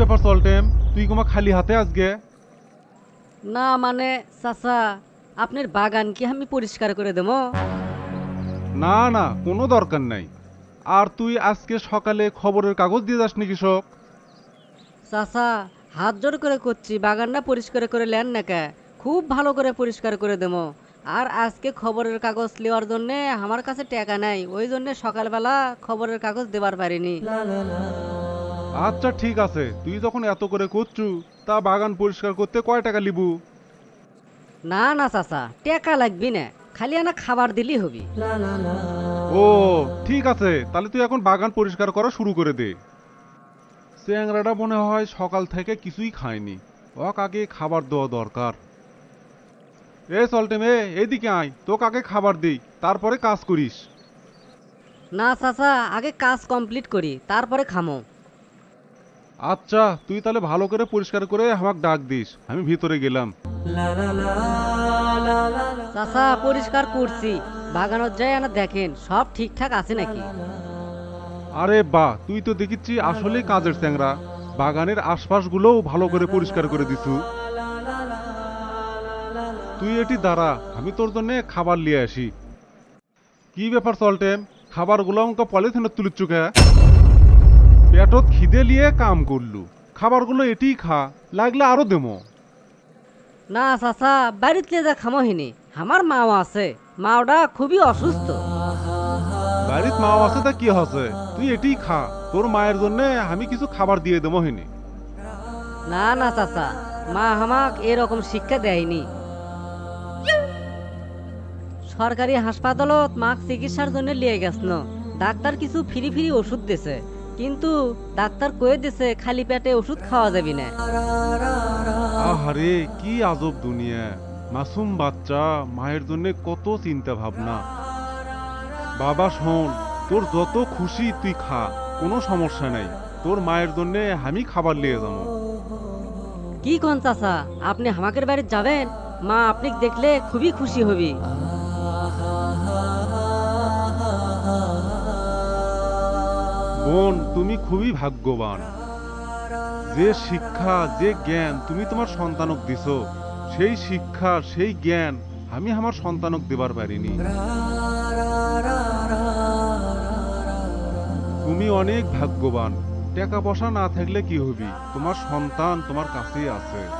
ব্যাপার সল্টেম তুই তোমা খালি হাতে আজকে? না মানে চাচা আপনার বাগান কি আমি পরিষ্কার করে দেবো? না না কোনো দরকার নাই। আর তুই আজকে সকালে খবরের কাগজ দিয়ে যাসনি কৃষক? চাচা হাত জোর করে করছি বাগানটা পরিষ্কার করে নেন না কে? খুব ভালো করে পরিষ্কার করে দেবো। আর আজকে খবরের কাগজ নেওয়ার জন্যে আমার কাছে টাকা নাই ওই জন্যে সকালবেলা খবরের কাগজ দেবার পারিনি। আচ্ছা ঠিক আছে। তুই যখন এত করে করছু তা বাগান পরিষ্কার করতে কয় টাকা লিবু? না না চাচা টাকা লাগবি না। খালি আনা খাবার দিলেই হবি। ও ঠিক আছে। তাহলে তুই এখন বাগান পরিষ্কার করা শুরু করে দে। চ্যাংরাটা মনে হয় সকাল থেকে কিছুই খায়নি। ওক আগে খাবার দেওয়া দরকার? এ সল্টেম এ এদিকে আয়। তোকে আগে খাবার দিই? তারপরে কাজ করিস। না চাচা আগে কাজ কমপ্লিট করি তারপরে খামো। আচ্ছা তুই তাহলে ভালো করে পরিষ্কার করে আমাকে ডাক দিস আমি ভিতরে গেলাম চাচা পরিষ্কার করছি বাগানত যাই আনা দেখেন সব ঠিকঠাক আছে নাকি আরে বাহ তুই তো দেখিচ্ছি আসলেই কাজের চ্যাংরা বাগানের আশপাশগুলোও ভালো করে পরিষ্কার করে দিছু তুই এটি দাঁড়া আমি তোর জন্য খাবার নিয়ে আসি কি ব্যাপার সল্টেম খাবারগুলো আমাকে পলিথিনে তুলিচ্ছু কে পেটত খিদে লিয়ে কাম করলু। খাবারগুলো এটিই খা লাগলে আরও দেমো। না চাচা বাড়িতে যা খামো হিনি আমার মাও আছে। মাওটা খুবই অসুস্থ। বাড়িত মা আছে তা কি হচ্ছে তুই এটিই খা। তোর মায়ের জন্য আমি কিছু খাবার দিয়ে দেবো হিনি না না চাচা। মা আমাক এরকম শিক্ষা দেয়নি। সরকারি হাসপাতালত মাক চিকিৎসার জন্য লিয়ে গেছন। ডাক্তার কিছু ফ্রি ফ্রি ওষুধ দিছে। কিন্তু ডাক্তার কয়ে দিছে খালি পেটে ওষুধ খাওয়া যাবি না। আহারে কি আজব দুনিয়া। মাসুম বাচ্চা মায়ের জন্য কত চিন্তা ভাবনা। বাবা শোন তোর যত খুশি তুই খা কোনো সমস্যা নাই। তোর মায়ের জন্য আমি খাবার নিয়ে যাব। কি কোন চাচা আপনি হামাকের বাড়ি যাবেন? মা আপনি দেখলে খুবই খুশি হবি। বোন, তুমি খুবই ভাগ্যবান। যে শিক্ষা, যে জ্ঞান তুমি তোমার সন্তানক দিছো, সেই শিক্ষা, সেই জ্ঞান আমি আমার সন্তানক দেবার পারিনি। তুমি অনেক ভাগ্যবান। টাকা পয়সা না থাকলে কি হবি? তোমার সন্তান তোমার কাছেই আছে।